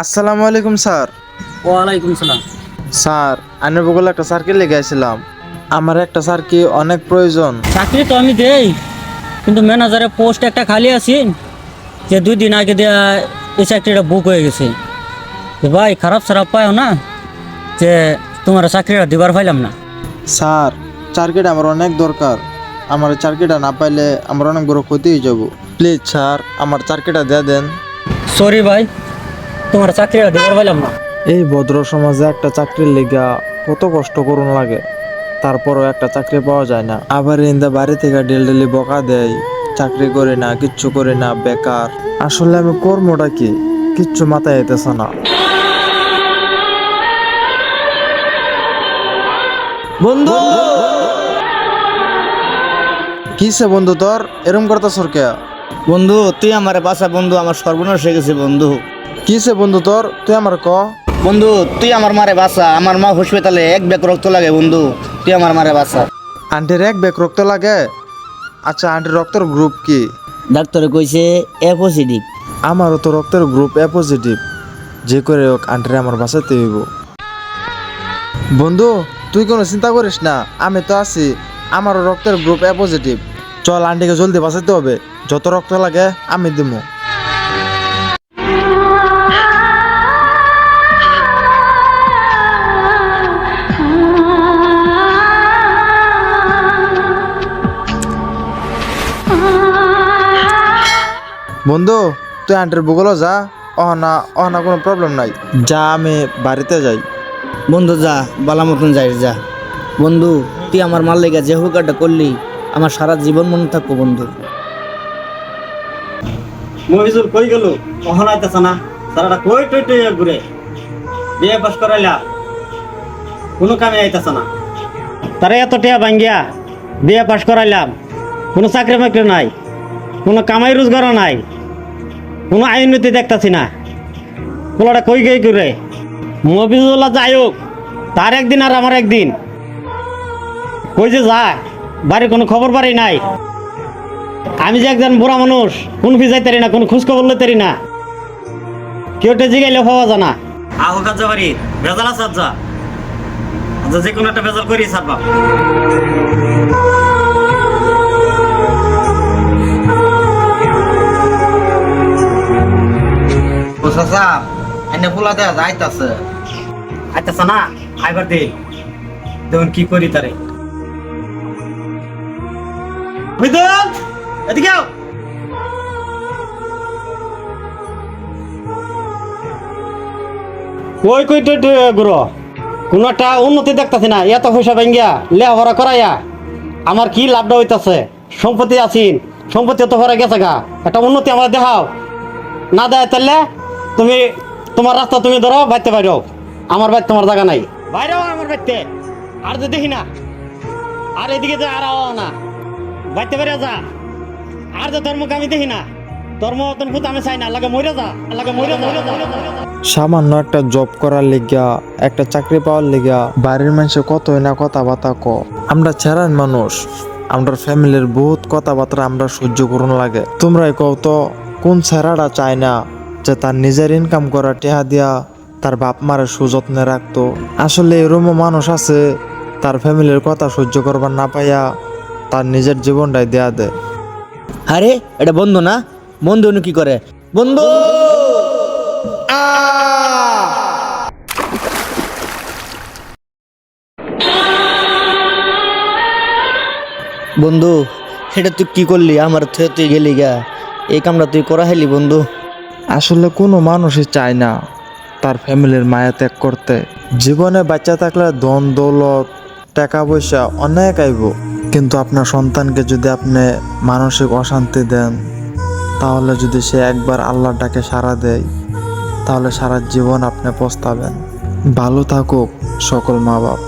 আসসালামু আলাইকুম স্যার ওয়ালাইকুম সালাম। স্যার আনের বগলে একটা সার্কেল লেগে আসছিলাম আমার একটা সার্কি অনেক প্রয়োজন। চাকরি তো আমি দেই কিন্তু ম্যানেজারের পোস্ট একটা খালি আছে যে দুই দিন আগে দেয়া এই চাকরিটা বুক হয়ে গেছে। তো ভাই খারাপ খারাপ পাও না যে তোমার চাকরিটা দিবার পাইলাম না। স্যার চার্কিটা আমার অনেক দরকার। আমার চার্কিটা না পাইলে আমার অনেক বড় ক্ষতি হয়ে যাব। প্লিজ স্যার আমার চার্কিটা দিয়ে দেন। সরি ভাই। তোমার চাকরিটা দিবার পাইলাম না। এই ভদ্র সমাজে একটা চাকরির লেগা কত কষ্ট করুন লাগে। তারপরও একটা চাকরি পাওয়া যায় না। আবার ইন্দা বাড়ি থেকে ডেল ডেলি বকা দেয় চাকরি করি না কিচ্ছু করি না বেকার। আসলে আমি কর্মটা কি? কিচ্ছু মাথায় আইতেছে না। বন্ধু! কিসে বন্ধু তোর? এরম করতে সরকে বন্ধু তুই আমার বাসা বন্ধু আমার সর্বনাশ হয়ে গেছে বন্ধু। কিসে বন্ধু তোর? তুই আমার ক? বন্ধু তুই আমার মারে বাসা আমার মা হসপিটালে এক ব্যাগ রক্ত লাগে বন্ধু তুই আমার মারে বাসা। আন্টির এক ব্যাগ রক্ত লাগে? আচ্ছা আন্টির রক্তের গ্রুপ কি? ডাক্তারে কইছে এ পজিটিভ আমারও তো রক্তের গ্রুপ এ পজিটিভ যে করে হোক আন্টিরে আমার বাঁচাতে হইব। বন্ধু তুই কোনো চিন্তা করিস না আমি তো আছি। আমারও রক্তের গ্রুপ এ পজিটিভ চল আন্টিকে জলদি বাঁচাতে হবে। যত রক্ত লাগে, আমি দিব বন্ধু, তুই আন্টির বুগলো যা। অহনা অহনা কোনো প্রবলেম নাই। যা, আমি বাড়িতে যাই। বন্ধু, যা বালা মতন যাই, যা। বন্ধু, তুই আমার মার লেগে যে হুকারটা করলি আমার সারা জীবন মনে থাকব, বন্ধু। মহিজুর কই গেল? কখন আইতেছে না। সারাটা কই টই টই ঘুরে? বিয়ে পাস করাইলা? কোনো কামে আইতেছে না। তারে এত টিয়া ভাঙ্গিয়া বিয়ে পাস করাইলাম। কোনো চাকরি বাকরি নাই। কোনো কামাই রোজগারও নাই। কোনো আইনতি দেখতাছি না। পোলাটা কই গই ঘুরে? মফিজুল্লাহ যাই হোক, তার একদিন আর আমার একদিন। কই যে যায় বাড়ির কোনো খবর বাড়ি নাই। আমি যে একজন বুড়া মানুষ, কোন ফিজাই তারি না, কোন খোঁজ খবর লইতারি না। কেউটা জিগাইলে পাওয়া জানা আহো কাজ যা আচ্ছা। যে কোনো একটা ভেজাল করি সারবা এনে আইতাছে না, আইবার দে দেখুন কি করি তারে। বিদুল এদিকে আও। কই গুরু? উন্নতি দেখতাছি না এত পয়সা ভেঙ্গিয়া লেহাপড়া করাইয়া। আমার কি লাভটা হইতাছে? সম্পত্তি আছিন সম্পত্তি তো ভরা গেছে গা। একটা উন্নতি আমার দেখাও। না দেয় তাহলে তুমি তোমার রাস্তা তুমি ধরো বাইতে বাইরো। আমার বাইর তোমার জায়গা নাই। বাইরে আমার বাইতে আর তো দেখি না। আর এদিকে যা আর না। বাইতে যা। আর তো ধর্মকে আমি দেখি না ধর্ম আমি চাই না লাগে মরে যা লাগে মরে যা মরে যা, মরে যা সামান্য একটা জব করার লিগা একটা চাকরি পাওয়ার লিগা বাড়ির মানুষে কতই না কথাবার্তা ক। আমরা ছেড়ান মানুষ আমরা ফ্যামিলির বহুত কথাবার্তা আমরা সহ্য করুন লাগে। তোমরাই কও তো কোন ছেড়াটা চায় না যে তার নিজের ইনকাম করা টেহা দিয়া তার বাপ মারের সুযত্নে রাখতো। আসলে এরমও মানুষ আছে তার ফ্যামিলির কথা সহ্য করবার না পাইয়া তার নিজের জীবনটাই দেয়া দেয় আরে এটা বন্ধু না? বন্ধু উনি কি করে? বন্ধু! বন্ধু সেটা তুই কি করলি? আমার থুয়ে তুই গেলি গা। এই কামটা তুই করা হেলি বন্ধু। আসলে কোনো মানুষই চায় না তার ফ্যামিলির মায়া ত্যাগ করতে। জীবনে বাচ্চা থাকলে ধন দৌলত টাকা পয়সা অনেক আইব কিন্তু আপনার সন্তানকে যদি আপনি মানসিক অশান্তি দেন, তাহলে যদি সে একবার আল্লাহর ডাকে সাড়া দেয়, তাহলে সারা জীবন আপনি পস্তাবেন। ভালো থাকুক সকল মা বাপ